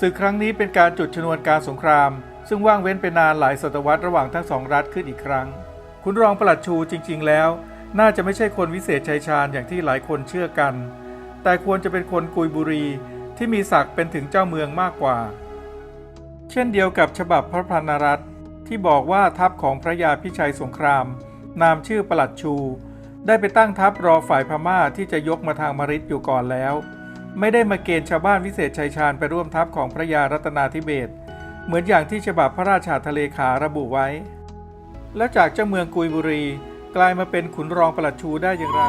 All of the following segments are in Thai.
ศึกครั้งนี้เป็นการจุดชนวนการสงคราม ซึ่งว่างเว้นไปนานหลายศตวรรษระหว่างทั้งสองรัฐขึ้นอีกครั้ง คุณรองประหลัดชูจริง ๆ แล้ว น่าจะไม่ใช่คนวิเศษชัยชาญอย่างที่หลายคนเชื่อกัน แต่ควรจะเป็นคนกุยบุรีที่มีศักดิ์เป็นถึงเจ้าเมืองมากกว่า เช่นเดียวกับฉบับพระพรรณรัตน์ที่บอกว่าทัพของพระยาพิชัยสงคราม นามชื่อประหลัดชู ได้ไปตั้งทัพรอฝ่ายพม่าที่จะยกมาทางมริดอยู่ก่อนแล้ว ไม่ได้มาเกณฑ์ชาวบ้านวิเศษชัยชาญไปร่วมทัพของพระยารัตนาธิเบศเหมือนอย่างที่ฉบับพระราชาทะเลขาระบุไว้ และจากเจ้าเมืองกุยบุรี กลายมาเป็นขุนรองประหลัดชูได้อย่างไร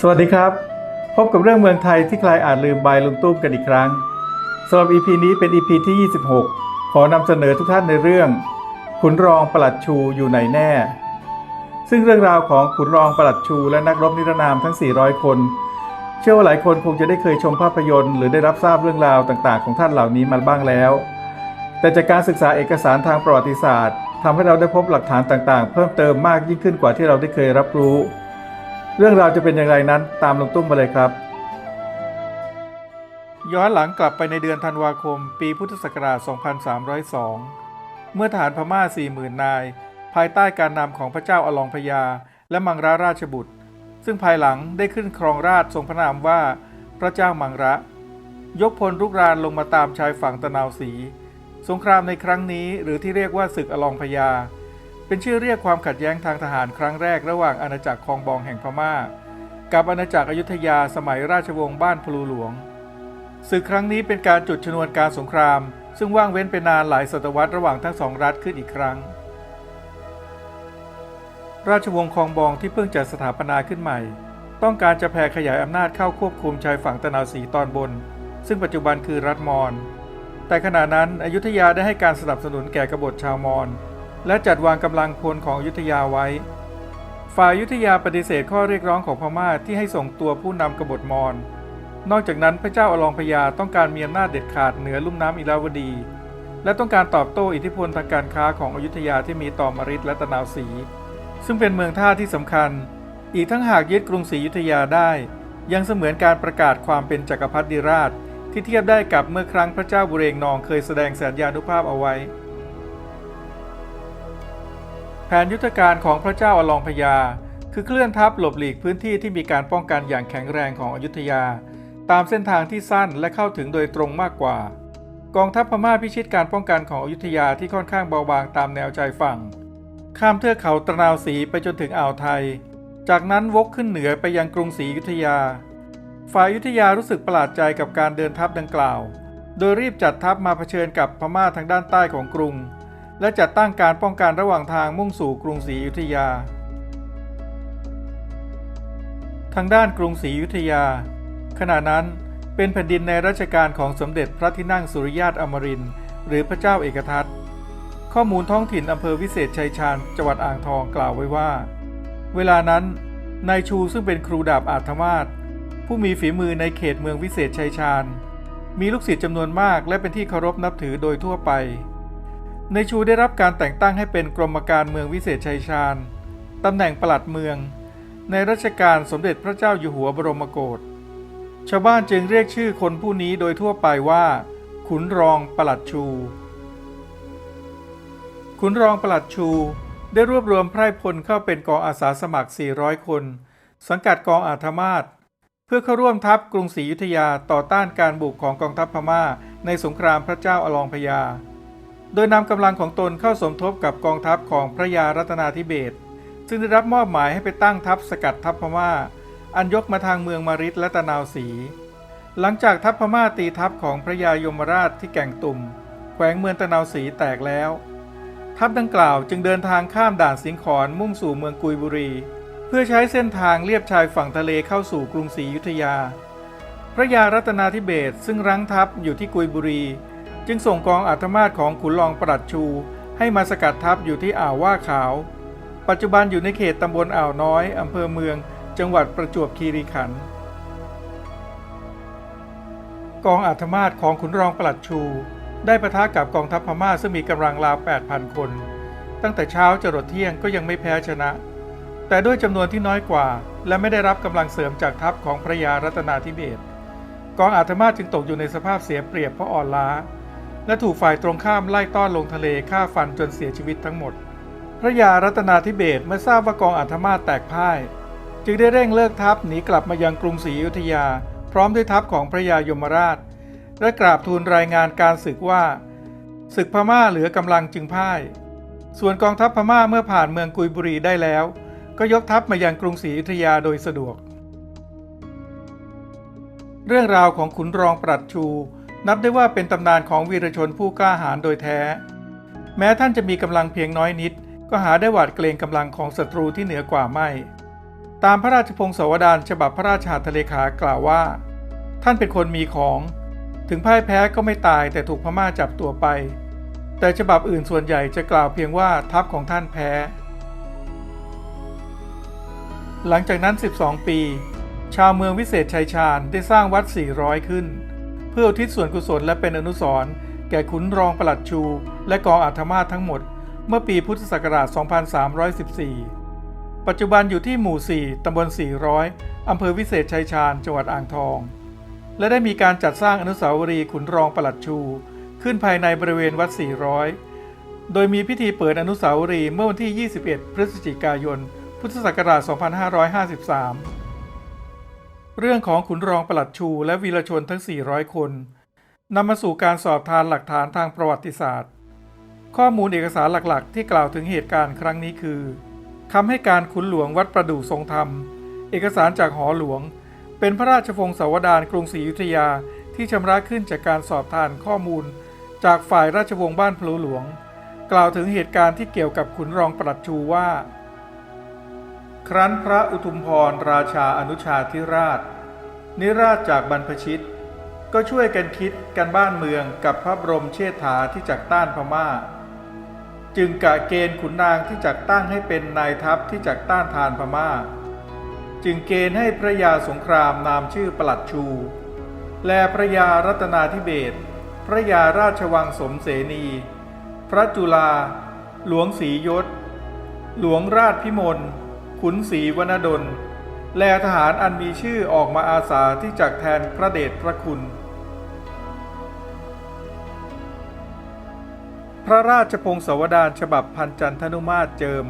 สวัสดีครับ พบกับเรื่องเมืองไทยที่ใครอาจลืมบายลุงตุ้มกันอีกครั้งสำหรับ EP นี้เป็น EP ที่ 26 ขอนำเสนอทุกท่านในเรื่อง ขุนรองประหลัดชูอยู่ไหนแน่ ซึ่งเรื่องราวของขุนรองประหลัดชูและนักรบนิรนามทั้ง 400 คน เชื่อว่าหลายคนคงจะได้เคยชมภาพยนตร์ หรือได้รับทราบเรื่องราวต่างๆ ของท่านเหล่านี้มาบ้างแล้ว แต่จากการศึกษาเอกสารทางประวัติศาสตร์ทำให้เราได้พบหลักฐานต่างๆ เพิ่มเติมมากยิ่งขึ้นกว่าที่เราได้เคยรับรู้ เรื่องราวจะเป็นอย่างไรนั้นตามลงตุ้มมาเลยครับ ย้อนหลังกลับไปในเดือนธันวาคม ปีพุทธศักราช 2302 เมื่อทหารพม่า 40,000 นาย ภายใต้การนำของพระเจ้าอลองพญาและมังระราชบุตร ซึ่งภายหลังได้ขึ้นครองราชทรงพระนามว่า พระเจ้ามังระ ยกพลรุกรานลงมาตามชายฝั่งตะนาวศรีสงครามในครั้งนี้หรือที่เรียกว่าศึกอลองพญา เป็นชื่อเรียกความขัดแย้งทางทหารครั้งแรกระหว่างอาณาจักรคองบองแห่งพม่า กับอาณาจักรอยุธยาสมัยราชวงศ์บ้านพลูหลวงศึกครั้งนี้เป็นการจุดชนวนการสงคราม ซึ่งว่างเว้นไปนานหลายศตวรรษระหว่างทั้งสองรัฐขึ้นอีกครั้ง ราชวงศ์คองบองที่เพิ่งจะสถาปนาขึ้นใหม่ ต้องการจะแผ่ขยายอำนาจเข้าควบคุมชายฝั่งตะนาวศรีตอนบน ซึ่งปัจจุบันคือรัฐมอญแต่ขณะนั้นอยุธยาได้ให้การสนับสนุนแก่กบฏชาวมอญ และจัดวางกำลังพลของอยุธยาไว้ ฝ่ายอยุธยาปฏิเสธข้อเรียกร้องของพม่าที่ให้ส่งตัวผู้นำกบฏมอญ นอกจากนั้นพระเจ้าอลองพญาต้องการมีอำนาจเด็ดขาดเหนือลุ่มน้ำอิราวดี และต้องการตอบโต้อิทธิพลทางการค้าของอยุธยาที่มีต่อมริดและตะนาวศรีซึ่งเป็นเมืองท่าที่สำคัญ อีกทั้งหากยึดกรุงศรีอยุธยาได้ ยังเสมือนการประกาศความเป็นจักรพรรดิราช ที่เทียบได้กับเมื่อครั้งพระเจ้าบุเรงนองเคยแสดงสัญญานุภาพเอาไว้ แผนยุทธการของพระเจ้าอลองพญาคือเคลื่อนทัพหลบหลีกพื้นที่ที่มีการป้องกันอย่างแข็งแรงของอยุธยา ตามเส้นทางที่สั้นและเข้าถึงโดยตรงมากกว่า กองทัพพม่าพิชิตการป้องกันของอยุธยาที่ค่อนข้างเบาบางตามแนวชายฝั่ง ข้ามเทือกเขาตะนาวศรีไปจนถึงอ่าวไทย จากนั้นวกขึ้นเหนือไปยังกรุงศรีอยุธยา ฝ่ายอยุธยารู้สึกประหลาดใจกับการเดินทัพดังกล่าว โดยรีบจัดทัพมาเผชิญกับพม่าทางด้านใต้ของกรุง และจัดตั้งการป้องกันระหว่างทางมุ่งสู่กรุงศรีอยุธยา ทางด้านกรุงศรีอยุธยา ขณะนั้นเป็นแผ่นดินในรัชกาลของสมเด็จพระที่นั่งสุริยาตอมรินทร์หรือพระเจ้าเอกทัตข้อมูลท้องถิ่นอำเภอวิเศษชัยชาญจังหวัดอ่างทองกล่าวไว้ว่า เวลานั้นนายชูซึ่งเป็นครูดาบอาถมาศผู้มีฝีมือในเขตเมืองวิเศษชัยชาญ มีลูกศิษย์จำนวนมากและเป็นที่เคารพนับถือโดยทั่วไป ในชูได้รับการแต่งตั้งให้เป็นกรมการเมืองวิเศษชัยชาญตำแหน่งปลัดเมือง ในรัชกาลสมเด็จพระเจ้าอยู่หัวบรมโกศชาวบ้านจึงเรียกชื่อคนผู้นี้โดยทั่วไปว่า ขุนรองปลัดชู ขุนรองปลัดชูได้รวบรวมไพร่พลเข้าเป็นกองอาสาสมัคร 400 คน สังกัดกองอาธมาศเพื่อเข้าร่วมทัพกรุงศรีอยุธยาต่อต้านการบุกของกองทัพพม่าในสงครามพระเจ้าอลองพญา โดยนำกำลังของตนเข้าสมทบกับกองทัพของพระยารัตนาธิเบศซึ่งได้รับมอบหมายให้ไปตั้งทัพสกัดทัพพม่า อันยกมาทางเมืองมาริดและตะนาวศรีหลังจากทัพพม่าตีทัพของพระยายมราชที่แก่งตุ่มแขวงเมืองตะนาวศรีแตกแล้ว ทัพดังกล่าวจึงเดินทางข้ามด่านสิงขรมุ่งสู่เมืองกุยบุรี เพื่อใช้เส้นทางเลียบชายฝั่งทะเลเข้าสู่กรุงศรีอยุธยา พระยารัตนาธิเบศซึ่งรั้งทัพอยู่ที่กุยบุรี จึงส่งกองอัตมาศของขุนรองปรัดชู ให้มาสกัดทัพอยู่ที่อ่าวว่าขาว ปัจจุบันอยู่ในเขตตำบลอ่าวน้อยอำเภอเมือง จังหวัดประจวบคีรีขันธ์กองอาธมาตของขุนรองปลัดชู ได้ปะทะกับกองทัพพม่าซึ่งมีกำลังราว 8,000 คน ตั้งแต่เช้าจรดเที่ยงก็ยังไม่แพ้ชนะ แต่ด้วยจำนวนที่น้อยกว่า และไม่ได้รับกำลังเสริมจากทัพของพระยารัตนาธิเบศกองอาธมาตจึงตกอยู่ในสภาพเสียเปรียบเพราะอ่อนล้า และถูกฝ่ายตรงข้ามไล่ต้อนลงทะเลฆ่าฟันจนเสียชีวิตทั้งหมด พระยารัตนาธิเบศเมื่อทราบว่ากองอาธมาแตกพ่าย จึงได้เร่งเลิกทัพหนีกลับมายังกรุงศรีอยุธยา พร้อมด้วยทัพของพระยายมราช และกราบทูลรายงานการศึกว่า ศึกพม่าเหลือกำลังจึงพ่าย ส่วนกองทัพพม่าเมื่อผ่านเมืองกุยบุรีได้แล้ว ก็ยกทัพมายังกรุงศรีอยุธยาโดยสะดวก เรื่องราวของขุนรองปรัดชู นับได้ว่าเป็นตำนานของวีรชนผู้กล้าหาญโดยแท้ แม้ท่านจะมีกำลังเพียงน้อยนิด ก็หาได้หวาดเกรงกำลังของศัตรูที่เหนือกว่าไม่ ตามพระราชพงศาวดารฉบับพระราชหัตถเลขากล่าวว่า ท่านเป็นคนมีของ ถึงพ่ายแพ้ก็ไม่ตายแต่ถูกพม่าจับตัวไป แต่ฉบับอื่นส่วนใหญ่จะกล่าวเพียงว่าทัพของท่านแพ้ หลังจากนั้น 12 ปี ชาวเมืองวิเศษชัยชาญได้สร้างวัด 400 ขึ้น พื่ออุทิศส่วนกุศลและเป็นอนุสรณ์แก่ขุนรองปลัดชู และกองอาธมาทั้งหมด เมื่อปีพุทธศักราช 2314 ปัจจุบันอยู่ที่หมู่ 4 ตำบล 400 อำเภอวิเศษชัยชาญ จังหวัดอ่างทอง และได้มีการจัดสร้างอนุสาวรีย์ขุนรองปลัดชู ขึ้นภายในบริเวณวัด 400 โดยมีพิธีเปิดอนุสาวรีย์เมื่อวันที่ 21 พฤศจิกายน พุทธศักราช 2553 เรื่องของขุนรองประหลัดชูและวีรชนทั้ง 400 คนนำมาสู่การสอบทานหลักฐานทางประวัติศาสตร์ ข้อมูลเอกสารหลักๆ ที่กล่าวถึงเหตุการณ์ครั้งนี้คือคำให้การขุนหลวงวัดประดู่ทรงธรรม เอกสารจากหอหลวง เป็นพระราชพงศาวดารกรุงศรีอยุธยาที่ชำระขึ้นจากการสอบทานข้อมูล จากฝ่ายราชวงศ์บ้านพลูหลวง กล่าวถึงเหตุการณ์ที่เกี่ยวกับขุนรองประหลัดชูว่า ครั้นพระอุทุมพรราชาอนุชาธิราช นิราชจากบรรพชิต ก็ช่วยกันคิดกันบ้านเมืองกับพระบรมเชษฐาที่จักต้านพม่า จึงกะเกณฑ์ขุนนางที่จักตั้งให้เป็นนายทัพที่จักต้านทานพม่า จึงเกณฑ์ให้พระยาสงครามนามชื่อประหลัดชู และพระยารัตนาธิเบศพระยาราชวังสมเสนี พระจุลา หลวงศรียศ หลวงราชพิมล ขุนศรีวนดล แลทหารอันมีชื่อออกมาอาสาที่จักแทนพระเดชพระคุณ พระราชพงศาวดารฉบับพันจันทนุมาตรเจิม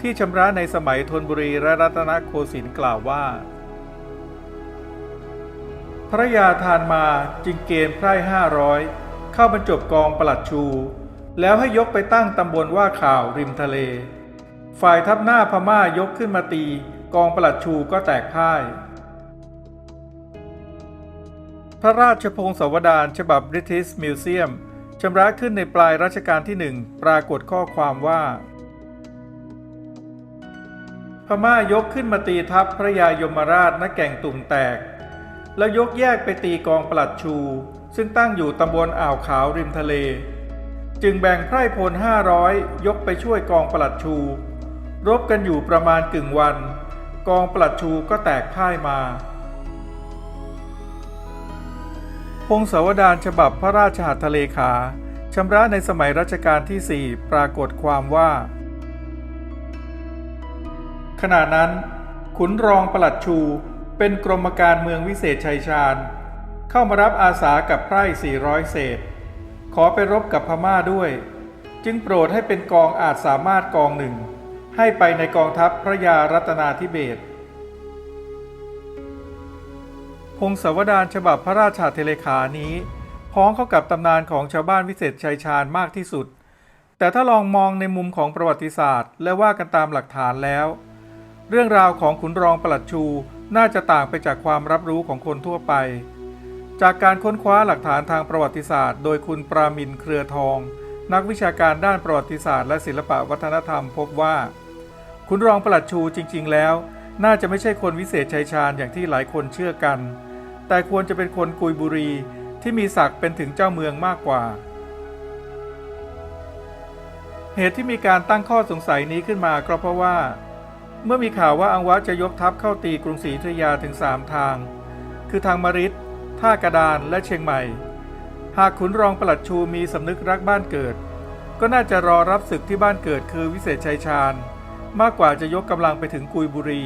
ที่ชำระในสมัยธนบุรีและรัตนโกสินทร์กล่าวว่า พระยาทานมาจึงเกณฑ์ไพร่ห้าร้อยเข้าบรรจบกองประหลัดชู แล้วให้ยกไปตั้งตำบลว่าข่าวริมทะเล ฝ่ายทัพหน้าพม่ายกขึ้นมาตี กองประหลัดชูก็แตกพ่าย พระราชพงศาวดารฉบับ British Museum ชำระขึ้นในปลายรัชกาลที่หนึ่งปรากฏข้อความว่า พม่ายกขึ้นมาตีทัพพระยายมราชณแก่งตุ่มแตก แล้วยกแยกไปตีกองปลัดชู ซึ่งตั้งอยู่ตำบลอ่าวขาวริมทะเล จึงแบ่งไพร่พลห้าร้อยยกไปช่วยกองปลัดชู รบกันอยู่ประมาณกึ่งวัน กองปลัดชูก็แตกพ่ายมา พงศาวดารฉบับพระราชหัตถเลขาชำระในสมัยรัชกาลที่ 4 ปรากฏความว่า ขณะนั้น ขุนรองปลัดชูเป็นกรมการเมืองวิเศษชัยชาญ เข้ามารับอาสากับไพร่ 400 เศษ ขอไปรบกับพม่าด้วย จึงโปรดให้เป็นกองอาจสามารถกองหนึ่ง ให้ไปในกองทัพพระยารัตนาธิเบศพงศาวดารฉบับพระราชาเทเลขานี้ พ้องเข้ากับตำนานของชาวบ้านวิเศษชัยชาญมากที่สุด แต่ถ้าลองมองในมุมของประวัติศาสตร์ และว่ากันตามหลักฐานแล้ว เรื่องราวของขุนรองประหลัดชูน่าจะต่างไปจากความรับรู้ของคนทั่วไป จากการค้นคว้าหลักฐานทางประวัติศาสตร์ โดยคุณปรามินเครือทอง นักวิชาการด้านประวัติศาสตร์และศิลปวัฒนธรรมพบว่า ขุนรองประหลัดชูจริง ๆ แล้ว น่าจะไม่ใช่คนวิเศษชัยชาญอย่างที่หลายคนเชื่อกัน แต่ควรจะเป็นคนกุยบุรีที่มีศักดิ์เป็นถึงเจ้าเมืองมากกว่า เหตุที่มีการตั้งข้อสงสัยนี้ขึ้นมาก็เพราะว่า เมื่อมีข่าวว่าอังวะจะยกทัพเข้าตีกรุงศรีอยุธยาถึง 3 ทาง คือทางมริดท่ากระดานและเชียงใหม่ หากขุนรองปลัดชูมีสำนึกรักบ้านเกิด ก็น่าจะรอรับศึกที่บ้านเกิดคือวิเศษชัยชาญ มากกว่าจะยกกำลังไปถึงกุยบุรี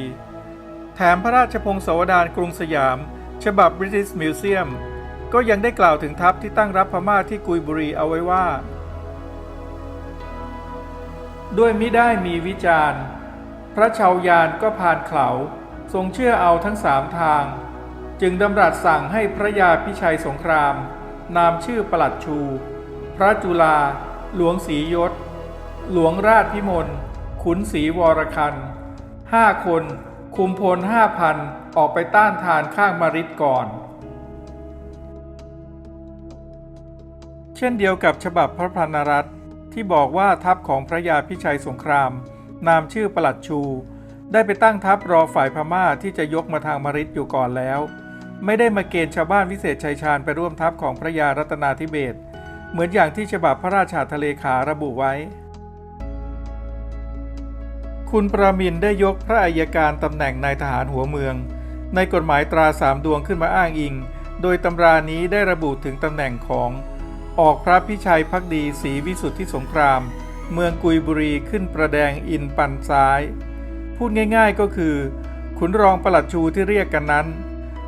แถมพระราชพงศาวดารกรุงสยาม ฉบับ British Museum ก็ยังได้กล่าวถึงทัพที่ตั้งรับพม่าที่กุยบุรีเอาไว้ว่า ด้วยมิได้มีวิจารณ์ พระชาวยานก็ผ่านเขาทรงเชื่อเอาทั้งสามทาง จึงดำรัสสั่งให้พระยาพิชัยสงคราม นามชื่อประหลัดชู พระจุลา หลวงศรียศ หลวงราชพิมล ขุนศรีวรคันห้าคนคุมพลห้าพันออกไปต้านทานข้างมาริดก่อน เช่นเดียวกับฉบับพระพรรณรัตน์ที่บอกว่าทัพของพระยาพิชัยสงคราม นามชื่อประหลัดชู ได้ไปตั้งทัพรอฝ่ายพม่าที่จะยกมาทางมาริดอยู่ก่อนแล้ว ไม่ได้มาเกณฑ์ชาวบ้านวิเศษชัยชาญไปร่วมทัพของพระยารัตนาธิเบศเหมือนอย่างที่ฉบับพระราชาทะเลขาระบุไว้ คุณประมินได้ยกพระอัยการตำแหน่งนายทหารหัวเมือง ในกฎหมายตราสามดวงขึ้นมาอ้างอิง โดยตำรานี้ได้ระบุถึงตำแหน่งของ ออกพระพิชัยพักดีศรีวิสุทธิสงคราม เมืองกุยบุรีขึ้นประแดงอินปันซ้าย พูดง่ายๆก็คือขุนรองประหลัดชูที่เรียกกันนั้น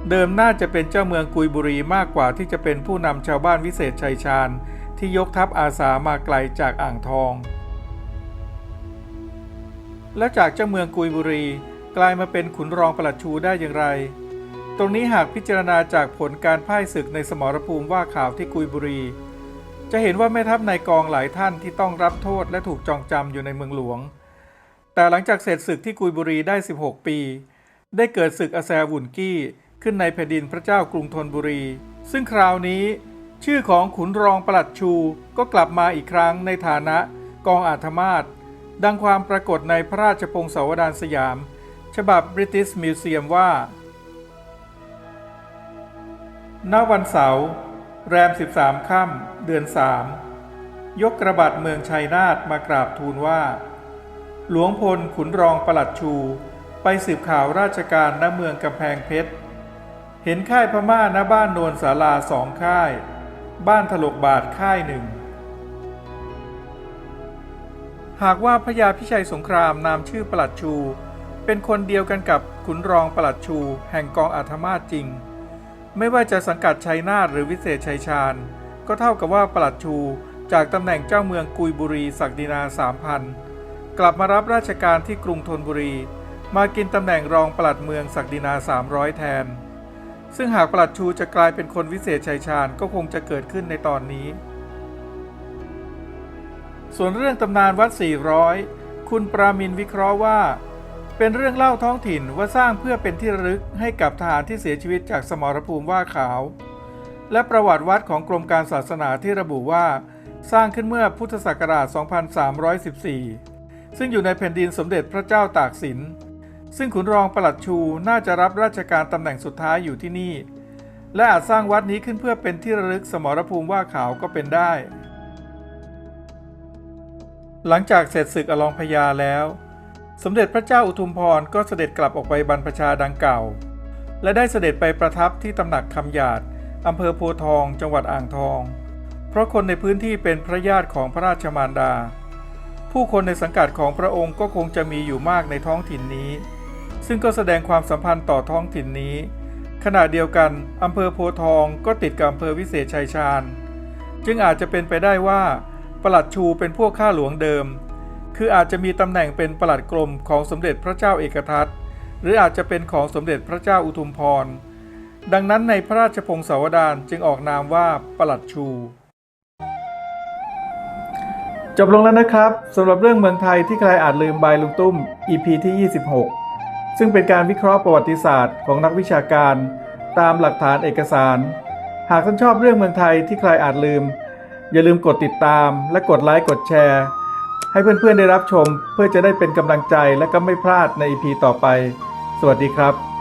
เดิมน่าจะเป็นเจ้าเมืองกุยบุรีมากกว่าที่จะเป็นผู้นำชาวบ้านวิเศษชัยชาญที่ยกทัพอาสามาไกลจากอ่างทอง แล้วจากเจ้าเมืองกุยบุรี กลายมาเป็นขุนรองประหลัดชูได้อย่างไร ตรงนี้หากพิจารณาจากผลการพ่ายศึกในสมรภูมิว่าข่าวที่กุยบุรี จะเห็นว่าแม่ทัพนายกองหลายท่านที่ต้องรับโทษและถูกจองจำอยู่ในเมืองหลวง แต่หลังจากเสร็จศึกที่กุยบุรีได้ 16 ปี ได้เกิดศึกอาแซวุ่นกี้ขึ้นในแผ่นดินพระเจ้ากรุงธนบุรี ซึ่งคราวนี้ ชื่อของขุนรองประหลัดชูก็กลับมาอีกครั้งในฐานะกองอาธมาต ดังความปรากฏในพระราชพงศาวดารสยาม ฉบับ British Museum ว่า ณ วันเสาร์แรม 13 ค่ำเดือน 3 ยกกระบัดเมืองชัยนาทมากราบทูลว่า หลวงพลขุนรองประหลัดชู ไปสืบข่าวราชการณเมืองกำแพงเพชร เห็นค่ายพม่าณบ้านโนนศาลาสองค่าย บ้านถลกบาทค่ายหนึ่ง หากว่าพระยาพิชัยสงครามนามชื่อประหลัดชู เป็นคนเดียวกันกับขุนรองประหลัดชู แห่งกองอาธมาตจริง ไม่ว่าจะสังกัดชัยนาทหรือวิเศษชัยชาญ ก็เท่ากับว่าประหลัดชู จากตำแหน่งเจ้าเมืองกุยบุรีศักดินาสามพันกลับมารับราชการที่กรุงธนบุรี มากินตำแหน่งรองปลัดเมืองศักดินา 300 แทน ซึ่งหากปลัดชูจะกลายเป็นคนวิเศษชัยชาญก็คงจะเกิดขึ้นในตอนนี้ ส่วนเรื่องตำนานวัด 400 คุณปรามินวิเคราะห์ว่า เป็นเรื่องเล่าท้องถิ่นว่าสร้างเพื่อเป็นที่ระลึกให้กับทหารที่เสียชีวิตจากสมรภูมิว่าขาว และประวัติวัดของกรมการศาสนาที่ระบุว่า สร้างขึ้นเมื่อพุทธศักราช 2314 ซึ่งอยู่ในแผ่นดินสมเด็จพระเจ้าตากสิน ซึ่งขุนรองประหลัดชูน่าจะรับราชการตำแหน่งสุดท้ายอยู่ที่นี่ และอาจสร้างวัดนี้ขึ้นเพื่อเป็นที่ระลึกสมรภูมิว่าขาวก็เป็นได้ หลังจากเสร็จศึกอลองพญาแล้ว สมเด็จพระเจ้าอุทุมพรก็เสด็จกลับออกไปบรรพชาดังเก่า และได้เสด็จไปประทับที่ตำหนักคำหยาดอำเภอโพทอง จังหวัดอ่างทอง เพราะคนในพื้นที่เป็นพระญาติของพระราชมารดา ผู้คนในสังกัดของพระองค์ก็คงจะมีอยู่มากในท้องถิ่นนี้ ซึ่งก็แสดงความสัมพันธ์ต่อท้องถิ่นนี้ ขณะเดียวกันอำเภอโพทองก็ติดกับอำเภอวิเศษชัยชาญ จึงอาจจะเป็นไปได้ว่า ประหลัดชูเป็นพวกข้าหลวงเดิม คืออาจจะมีตำแหน่งเป็นประหลัดกรมของสมเด็จพระเจ้าเอกทัตหรืออาจจะเป็นของสมเด็จพระเจ้าอุทุมพร ดังนั้นในพระราชพงศาวดารจึงออกนามว่าประหลัดชู จบลงแล้วนะครับสำหรับเรื่องเมืองไทยที่ใครอาจลืมบายลุงตุ้ม EP ที่ 26 ซึ่งเป็นการวิเคราะห์ประวัติศาสตร์ของนักวิชาการ ตามหลักฐานเอกสาร หากท่านชอบเรื่องเมืองไทยที่ใครอาจลืม อย่าลืมกดติดตามและกดไลค์กดแชร์ ให้เพื่อนๆได้รับชม เพื่อจะได้เป็นกำลังใจและก็ไม่พลาดในอีพีต่อไป สวัสดีครับ